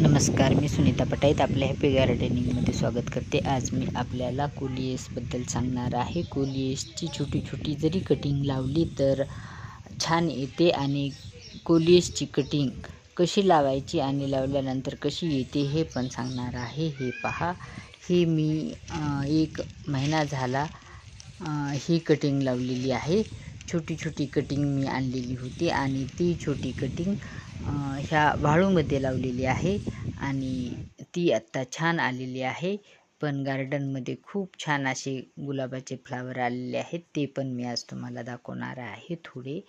नमस्कार मी सुनीता पटाईत आपल्या हॅपी गार्डनिंगमध्ये स्वागत करते. आज मी आपल्याला कोलियसबद्दल सांगणार आहे. कोलियसची छोटी छोटी जरी कटिंग लावली तर छान येते आणि कोलियसची कटिंग कशी लावायची आणि लावल्यानंतर कशी येते हे पण सांगणार आहे. हे पहा हे मी एक महिना झाला ही कटिंग लावलेली आहे. छोटी छोटी कटिंग मी आणलेली होती आणि ती छोटी कटिंग ह्या वाळूमध्ये लावलेली आहे आणि ती आत्ता छान आलेली आहे. पण गार्डनमध्ये खूप छान असे गुलाबाचे फ्लावर आलेले आहेत. ते पण मी आज तुम्हाला दाखवणार आहे थोडे.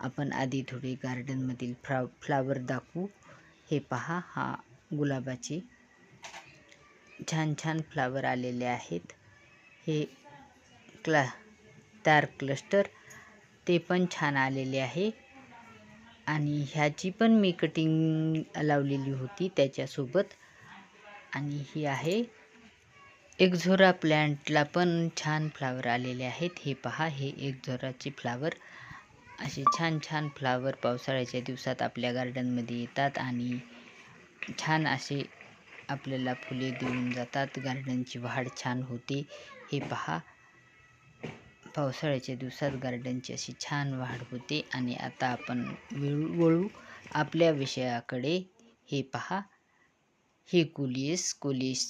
आपण आधी थोडे गार्डनमधील फ्लाव फ्लावर दाखवू. हे पहा हा गुलाबाचे छान छान फ्लावर आलेले आहेत. हे क्ला तार क्लस्टर ते पण छान आलेले आहे. आणि ह्याची पण मी कटिंग लावलेली होती त्याच्यासोबत. आणि ही आहे एकझोरा प्लॅन्टला पण छान फ्लावर आलेले आहेत. हे पहा हे एकझोराचे फ्लावर. असे छान छान फ्लावर पावसाळ्याच्या दिवसात आपल्या गार्डनमध्ये येतात आणि छान असे आपल्याला फुले देऊन जातात. गार्डनची वाढ छान होते. हे पहा पावसाळ्याच्या दिवसात गार्डनची अशी छान वाढ होते. आणि आता आपण वळू आपल्या विषयाकडे हे पहा. हे कोलियस कोलियस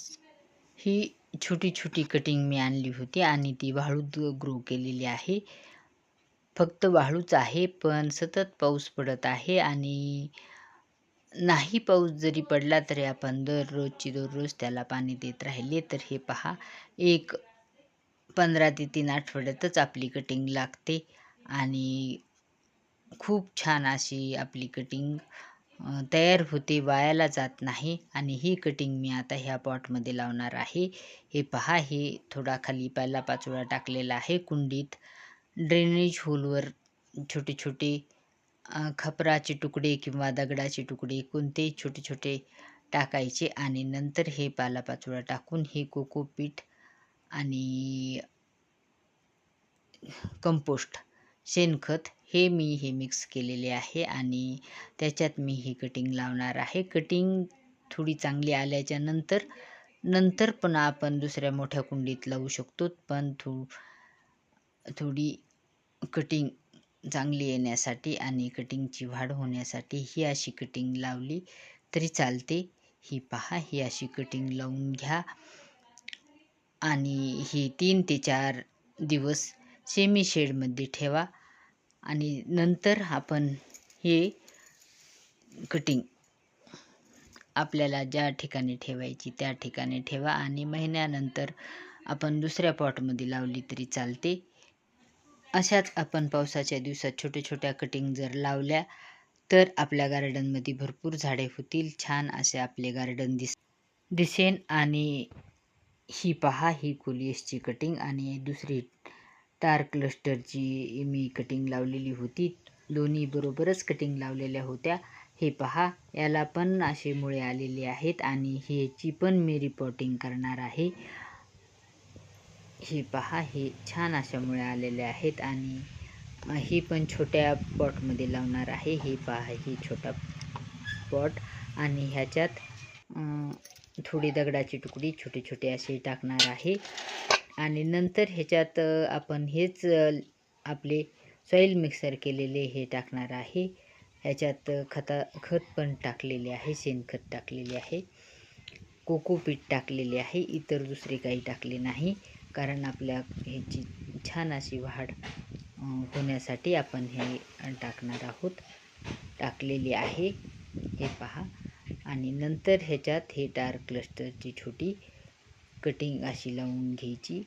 ही छोटी छोटी कटिंग मी आणली होती आणि ती वाळूत ग्रो केलेली आहे. फक्त वाळूच आहे पण सतत पाऊस पडत आहे आणि नाही पाऊस जरी पडला तरी आपण दररोजची दररोज त्याला पाणी देत राहिले. तर हे पहा. एक पंधरा ते तीन आठवड्यातच आपली कटिंग लागते आणि खूप छान अशी आपली कटिंग तयार होते वायाला जात नाही आणि ही कटिंग मी आता ह्या पॉटमध्ये लावणार आहे. हे पहा हे थोडा खाली पाला पाचोळा टाकलेला आहे कुंडीत. ड्रेनेज होलवर छोटे छोटे खपराचे तुकडे किंवा दगडाचे तुकडे कोणतेही छोटे छोटे टाकायचे आणि नंतर हे पालापाचोळा टाकून हे कोकोपीट आणि कंपोस्ट शेणखत हे मी हे मिक्स केलेले आहे आणि त्याच्यात मी ही कटिंग लावणार आहे. कटिंग थोडी चांगली आल्याच्यानंतर नंतर पण आपण दुसऱ्या मोठ्या कुंडीत लावू शकतो पण थो थोडी कटिंग चांगली येण्यासाठी आणि कटिंगची वाढ होण्यासाठी ही अशी कटिंग लावली तरी चालते. ही पहा ही अशी कटिंग लावून घ्या. आणि ही तीन ते चार दिवस सेमी शेडमध्ये ठेवा. आणि नंतर आपण हे कटिंग आपल्याला ज्या ठिकाणी ठेवायची त्या ठिकाणी ठेवा आणि महिन्यानंतर आपण दुसऱ्या पॉटमध्ये लावली तरी चालते. अशाच आपण पावसाच्या दिवसात छोट्या छोट्या कटिंग जर लावल्या तर आपल्या गार्डनमध्ये भरपूर झाडे होतील. छान असे आपले गार्डन दिस दिसेन आणि ही पहा ही कोलियसची कटिंग आणि दुसरी तार क्लस्टरची मी कटिंग लावलेली होती. दोन्ही बरोबरच कटिंग लावलेल्या होत्या. हे पहा याला पण असे मुळे आलेले आहेत आणि ह्याची पण मी रिपोर्टिंग करणार आहे. हे पहा हे छान अशा मुळे आलेले आहेत आणि हे ही पण छोट्या पॉटमध्ये लावणार आहे. हे पहा ही छोटा पॉट आणि ह्याच्यात थोडी दगडाची तुकडी छोटे छोटे असे टाकणार आहे. आणि नंतर ह्याच्यात आपण हेच आपले सॉईल मिक्सर केलेले हे टाकणार आहे. ह्याच्यात खता खत पण टाकलेले आहे शेणखत टाकलेले आहे. कोकोपीट टाकलेले आहे इतर दुसरे काही टाकले नाही. कारण आपल्या ह्याची छान अशी वाढ होण्यासाठी आपण हे टाकणार आहोत. टाकलेले आहे. हे पहा. आणि नंतर ह्याच्यात हे डार्क क्लस्टरची छोटी कटिंग अशी लावून घ्यायची.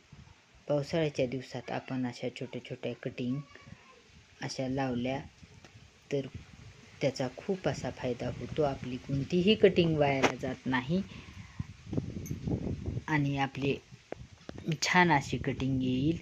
पावसाळ्याच्या दिवसात आपण अशा छोट्या छोट्या कटिंग अशा लावल्या तर त्याचा खूप असा फायदा होतो. आपली कोणतीही कटिंग वायाला जात नाही. आणि आपली छान अशी कटिंग येईल.